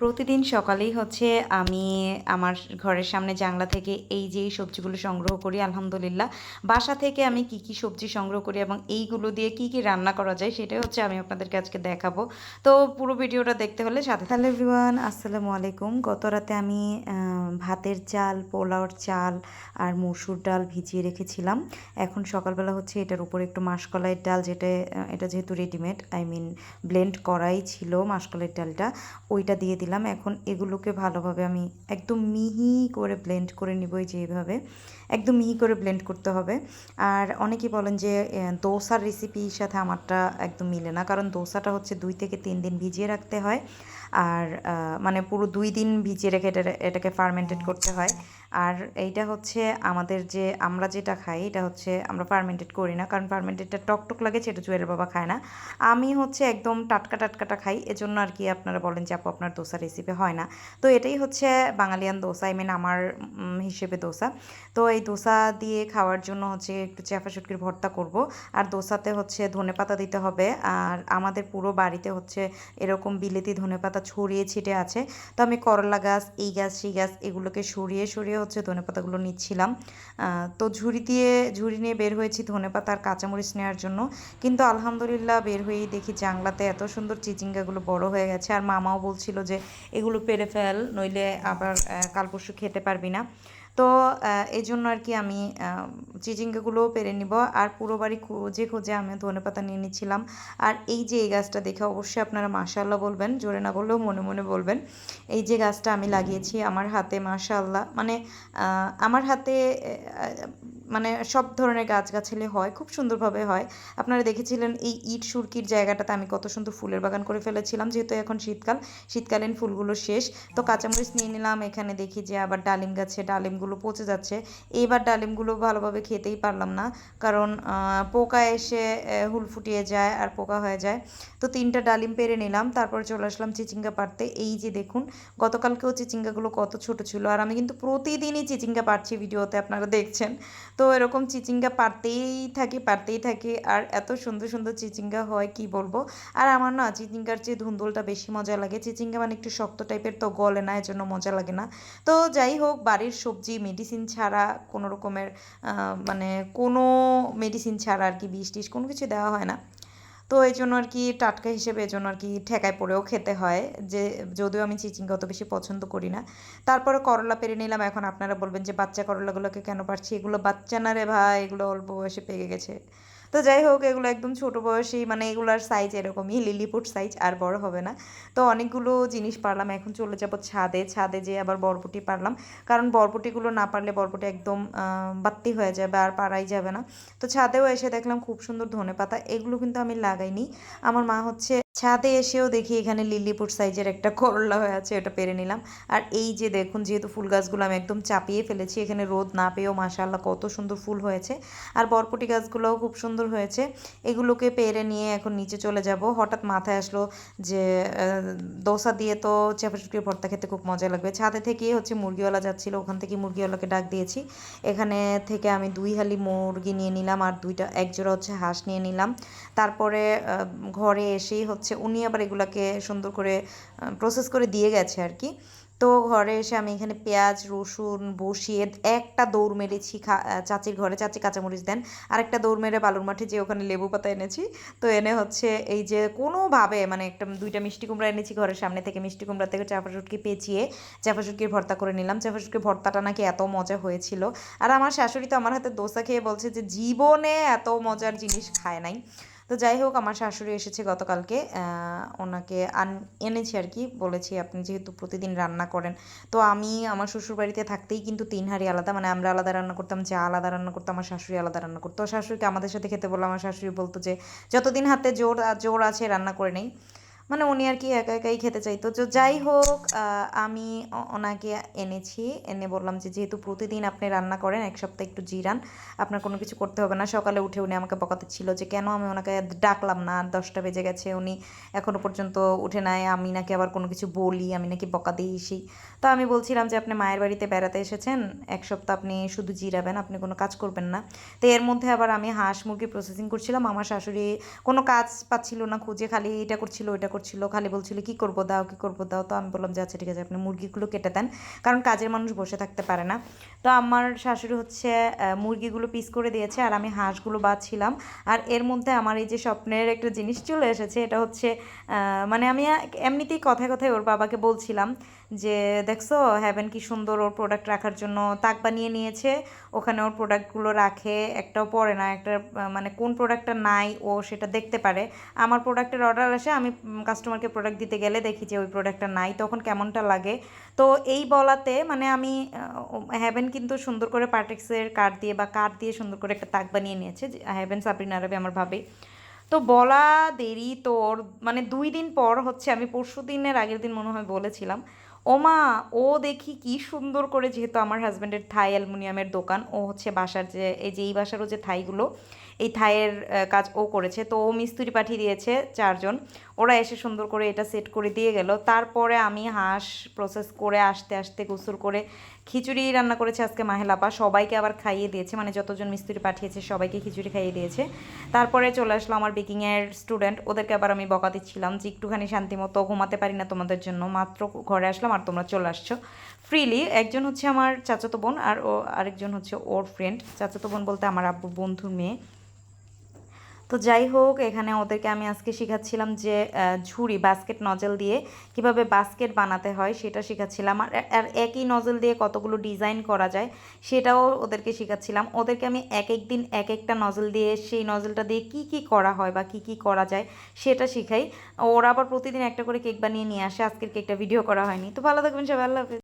প্রতিদিন সকালেই হচ্ছে আমি আমার ঘরের সামনে জাংলা থেকে এই যে সবজিগুলো সংগ্রহ করি, আলহামদুলিল্লাহ। বাসা থেকে আমি কি কি সবজি সংগ্রহ করি এবং এইগুলো দিয়ে কি কি রান্না করা যায় সেটাই হচ্ছে আমি আপনাদেরকে আজকে দেখাবো। তো পুরো ভিডিওটা দেখতে হলে সাথে হ্যালো এভরিওয়ান, আসসালামু আলাইকুম। গত রাতে আমি ভাতের চাল, পোলাওর চাল আর মসুর ডাল ভিজিয়ে রেখেছিলাম। এখন সকালবেলা হচ্ছে এটার উপরে একটু মাসকলাইয়ের ডাল যেটা এটা যেহেতু রেডিমেড আই মিন ব্লেন্ড করাই ছিল মাসকলাইয়ের ডালটা, ওইটা দিয়ে দিলাম। এখন এগুলোকে ভালোভাবে আমি একদম মিহি করে ব্লেন্ড করে নিব এই একদম মিহি করে ব্লেন্ড করতে হবে। আর অনেকে বলেন যে দোসার রেসিপির সাথে আমারটা একদম মিলে না। কারণ দোসাটা হচ্ছে দুই থেকে তিন দিন ভিজিয়ে রাখতে হয়। আর মানে পুরো দুই দিন ভিজিয়ে রেখে এটা, এটাকে ফার্মেন্টেড করতে হয়। আর এইটা হচ্ছে আমাদের যে, আমরা যেটা খাই, এটা হচ্ছে আমরা ফার্মেন্টেড করি না। কারণ ফার্মেন্টেডটা টকটক লাগে, সেটা জুয়েলের বাবা খায় না। আমি হচ্ছে একদম টাটকা টাটকাটা খাই, এজন্য আর কি আপনারা বলেন যে, আপু, আপনার দোসা রেসিপি হয় না। তো এটাই হচ্ছে বাঙালিয়ান দোসা আই মিন আমার হিসেবে দোসা। তো এই দোসা দিয়ে খাওয়ার জন্য হচ্ছে একটু চ্যাফা শুটকির ভর্তা করব। আর দোসাতে হচ্ছে ধনে পাতা দিতে হবে। আর আমাদের পুরো বাড়িতে হচ্ছে এরকম বিলেতি ধনে পাতা ছড়িয়ে ছিটে আছে। তো আমি করলা গাছ, এই গাছ, সেই গাছ এগুলোকে সরিয়ে সরিয়ে হচ্ছে ধনে পাতাগুলো নিচ্ছিলাম। তো ঝুড়ি দিয়ে, ঝুড়ি নিয়ে বের হয়েছি ধনে পাতা আর কাঁচামরিচ নেওয়ার জন্য। কিন্তু আলহামদুলিল্লাহ বের হয়েই দেখি জাংলাতে এত সুন্দর চিচিঙ্গাগুলো বড় হয়ে গেছে। আর মামাও বলছিল যে, এগুলো পেরে ফেল, নইলে আবার কাল পরশু খেতে পারবি না। তো এই জন্য আর কি আমি চিচিঙ্গাগুলোও পেরে নিব। আর পুরো বাড়ি খুঁজে খুঁজে আমি ধনে পাতা নিয়ে নিচ্ছিলাম। আর এই যে এই গাছটা দেখে অবশ্যই আপনারা মাশাআল্লাহ বলবেন, জোরে না বললেও মনে মনে বলবেন। এই যে গাছটা আমি লাগিয়েছি আমার হাতে, মাশাআল্লাহ। মানে আমার হাতে মানে সব ধরনের গাছগাছালি হয়, খুব সুন্দরভাবে হয়। আপনারা দেখেছিলেন এই ইট সুরকির জায়গাটাতে আমি কত সুন্দর ফুলের বাগান করে ফেলেছিলাম, যেহেতু এখন শীতকাল। শীতকালীন ফুলগুলো শেষ। তো কাঁচামরিচ নিয়ে নিলাম, এখানে দেখি যে আবার ডালিম গাছে ডালিমগুলো পচে যাচ্ছে। এইবার ডালিমগুলো ভালোভাবে খেতেই পারলাম না। কারণ পোকা এসে হুল ফুটিয়ে যায় আর পোকা হয়ে যায়। তো তিনটা ডালিম পেরে নিলাম। তারপর চলে আসলাম চিচিঙ্গা পাড়তে। এই যে দেখুন, গতকালকেও চিচিঙ্গাগুলো কত ছোট ছিল। আর আমি কিন্তু প্রতিদিনই চিচিঙ্গা পাড়ছি ভিডিওতে, আপনারা দেখছেন। তো এরকম চিচিঙ্গা পারতেই থাকি পারতেই থাকি। আর এত সুন্দর সুন্দর চিচিঙ্গা হয়, কি বলব? আর আমার না চিচিঙ্গার চেয়ে ধুন্দুলটা বেশি মজা লাগে। চিচিঙ্গা মানে একটু শক্ত টাইপের তো গলে না, এজন্য মজা লাগে না। তো যাই হোক, বাড়ির সবজি মেডিসিন ছাড়া কোনো রকমের মানে কোনো মেডিসিন ছাড়া আর কি বিষ টিষ কোনো কিছু দেওয়া হয় না। তো এই জন্য আর কি টাটকা হিসেবে এই জন্য আর কি ঠেকায় পড়েও খেতে হয়। যে, যদিও আমি চিচিঙ্গা অত বেশি পছন্দ করি না। তারপরে করলা পেরে নিলাম। এখন আপনারা বলবেন যে, বাচ্চা করলাগুলোকে কেন পারছি? এগুলো বাচ্চা না রে ভাই? এগুলো অল্প বয়সে পেকে গেছে। তো যাই হোক, এগুলো একদম ছোট বয়সী মানে এগুলার সাইজ এরকমই লিলিপুট সাইজ আর বড় হবে না। তো অনেকগুলো জিনিস পারলাম, এখন চলে যাব ছাদে। ছাদে যেয়ে আবার বরবটি পারলাম। কারণ বরবটিগুলো না পারলে বরবটি একদম বাত্তি হয়ে যাবে আর পারাই যাবে না। তো ছাদেও এসে দেখলাম খুব সুন্দর ধনে পাতা এগুলো কিন্তু আমি লাগাইনি। আমার মা হচ্ছে ছাদে এসেও দেখি এখানে লিলিপুট সাইজের একটা করলা হয়ে আছে, ওটা পেরে নিলাম। আর এই যে দেখুন, যেহেতু ফুল গাছগুলো আমি একদম চাপিয়ে ফেলেছি, এখানে রোদ না পেয়েও মাশাআল্লাহ কত সুন্দর ফুল হয়েছে। আর বরপটি গাছগুলোও খুব সুন্দর হয়েছে। এগুলোকে পেরে নিয়ে এখন নিচে চলে যাব। হঠাৎ মাথায় আসলো যে দোসা দিয়ে তো চেপা চুটকির ভর্তা খেতে খুব মজা লাগবে। ছাদে থেকেই হচ্ছে মুরগিওয়ালা যাচ্ছিল, ওখান থেকে মুরগিওয়ালাকে ডাক দিয়েছি। এখানে থেকে আমি দুই হালি মুরগি নিয়ে নিলাম আর দুইটা, একজোড়া হচ্ছে হাঁস নিয়ে নিলাম। তারপরে ঘরে এসেই হচ্ছে উনি আবার এগুলাকে সুন্দর করে প্রসেস করে দিয়ে গেছে আর কি তো ঘরে এসে আমি এখানে পেঁয়াজ, রসুন বসিয়ে একটা দৌড় মেরেছি চাচির ঘরে, চাচি কাঁচামরিচ দেন। আরেকটা দৌড় মেরে বালুর মাঠে যে ওখানে লেবু পাতা এনেছি। তো এনে হচ্ছে এই যে কোনোভাবে মানে একটা দুইটা মিষ্টি কুমড়া এনেছি ঘরের সামনে থেকে, মিষ্টি কুমড়া থেকে চাপা শুটকি পেঁচিয়ে চাপা শুটকির ভর্তা করে নিলাম। চাপা শুটকির ভর্তাটা নাকি এত মজা হয়েছিল। আর আমার শাশুড়ি তো আমার হাতে দোসা খেয়ে বলছে যে, জীবনে এত মজার জিনিস খায় নাই। তো যাই হোক, আমার শাশুড়ি এসেছে গতকালকে ওনাকে আন, এনেছি আর কি, বলেছি আপনি যেহেতু প্রতিদিন রান্না করেন। তো আমি আমার শ্বশুর বাড়িতে থাকতেই কিন্তু তিন হাঁড়ি আলাদা মানে আমরা আলাদা রান্না করতাম, যা আলাদা রান্না করতো, আমার শাশুড়ি আলাদা রান্না করতো। শাশুড়িকে আমাদের সাথে খেতে বললাম আমার শাশুড়ি বলতো যে, যতদিন হাতে জোর জোর আছে রান্না করে নেই। মানে উনি আর কি একা একাই খেতে চাইতো। তো যাই হোক আমি ওনাকে এনেছি, এনে বললাম যে যেহেতু প্রতিদিন আপনি রান্না করেন, এক সপ্তাহে একটু জিরান, আপনার কোনো কিছু করতে হবে না। সকালে উঠে উনি আমাকে বকাতে ছিল যে, কেন আমি ওনাকে ডাকলাম না? দশটা বেজে গেছে, উনি এখনও পর্যন্ত উঠে নাই, আমি নাকি আবার কোনো কিছু বলি, আমি নাকি বকা দিই সেই তো আমি বলছিলাম যে, আপনি মায়ের বাড়িতে বেড়াতে এসেছেন, এক সপ্তাহ আপনি শুধু জিরাবেন, আপনি কোনো কাজ করবেন না। তো এর মধ্যে আবার আমি হাঁস মুরগি প্রসেসিং করছিলাম, আমার শাশুড়ি কোনো কাজ পাচ্ছিল না, খুঁজে খালি এটা করছিল, ওইটা করছিল করছিল, খালি বলছিল, কি করব, দাও, কি করব, দাও। তো আমি বললাম যে আচ্ছা ঠিক আছে, আপনি মুরগিগুলো কেটে দেন। কারণ কাজের মানুষ বসে থাকতে পারে না। তো আমার শাশুড়ি হচ্ছে মুরগিগুলো পিস করে দিয়েছে আর আমি হাঁসগুলো বাঁচছিলাম। আর এর মধ্যে আমার এই যে স্বপ্নের একটা জিনিস চলে এসেছে, এটা হচ্ছে মানে আমি এমনিতেই কথায় কথায় ওর বাবাকে বলছিলাম যে দেখছ হ্যাভেন কি সুন্দর ওর প্রোডাক্ট রাখার জন্য তাক বানিয়ে নিয়েছে। ওখানে ওর প্রোডাক্টগুলো রাখে, একটাও পরে না, একটা মানে কোন প্রোডাক্টটা নাই ও সেটা দেখতে পারে। আমার প্রোডাক্টের অর্ডার আসে, আমি কাস্টমারকে প্রোডাক্ট দিতে গেলে দেখি যে ওই প্রোডাক্টটা নাই, তখন কেমনটা লাগে। তো এই বলাতে মানে আমি হ্যাভেন কিন্তু সুন্দর করে পার্টেক্সের কার্ড দিয়ে বা কার্ড দিয়ে সুন্দর করে একটা তাক বানিয়ে নিয়েছে হ্যাভেন সাবরিন আরবি আমার ভাবে। তো বলা দেরি তোর মানে দুই দিন পর হচ্ছে, আমি পরশু দিনের আগের দিন মনে হয় বলেছিলাম ওমা, ও দেখি কি সুন্দর করে, যেহেতু আমার হাজব্যান্ডের থাই অ্যালুমিনিয়ামের দোকান, ও হচ্ছে বাসার যে, এই যে এই বাসারও যে থাইগুলো এই থাইয়ের কাজ ও করেছে। তো ও মিস্ত্রি পাঠিয়ে দিয়েছে চারজন। ওরা এসে সুন্দর করে এটা সেট করে দিয়ে গেল। তারপরে আমি হাঁস প্রসেস করে আসতে আসতে গোসল করে খিচুড়ি রান্না করেছে আজকে মাহেলাপা সবাইকে আবার খাইয়ে দিয়েছে মানে যতজন মিস্ত্রি পাঠিয়েছে সবাইকে খিচুড়ি খাইয়ে দিয়েছে। তারপরে চলে আসলো আমার বেকিংয়ের স্টুডেন্ট ওদেরকে আবার আমি বকা দিচ্ছিলাম যে, একটুখানি শান্তি মতো ঘুমাতে পারি না তোমাদের জন্য। মাত্র ঘরে আসলাম আর তোমরা চলে আসছো। ফ্রিলি একজন হচ্ছে আমার চাচাতো বোন আর ও আরেকজন হচ্ছে ওর ফ্রেন্ড চাচাতো বোন বলতে আমার আব্বুর বন্ধুর মেয়ে। তো যাই হোক, এখানে ওদেরকে আমি আজকে শেখাচ্ছিলাম যে ঝুড়ি বাস্কেট নজল দিয়ে কীভাবে বাস্কেট বানাতে হয় সেটা শেখাচ্ছিলাম। আর আর একই নজল দিয়ে কতগুলো ডিজাইন করা যায় সেটাও ওদেরকে শেখাচ্ছিলাম। ওদেরকে আমি এক এক দিন এক একটা নজল দিয়ে সেই নজলটা দিয়ে কি কি করা হয় বা কি কি করা যায় সেটা শেখাই। ওরা আবার প্রতিদিন একটা করে কেক বানিয়ে নিয়ে আসে। আজকের কেকটা ভিডিও করা হয়নি। তো ভালো থাকবেন সবাই, আল্লাহ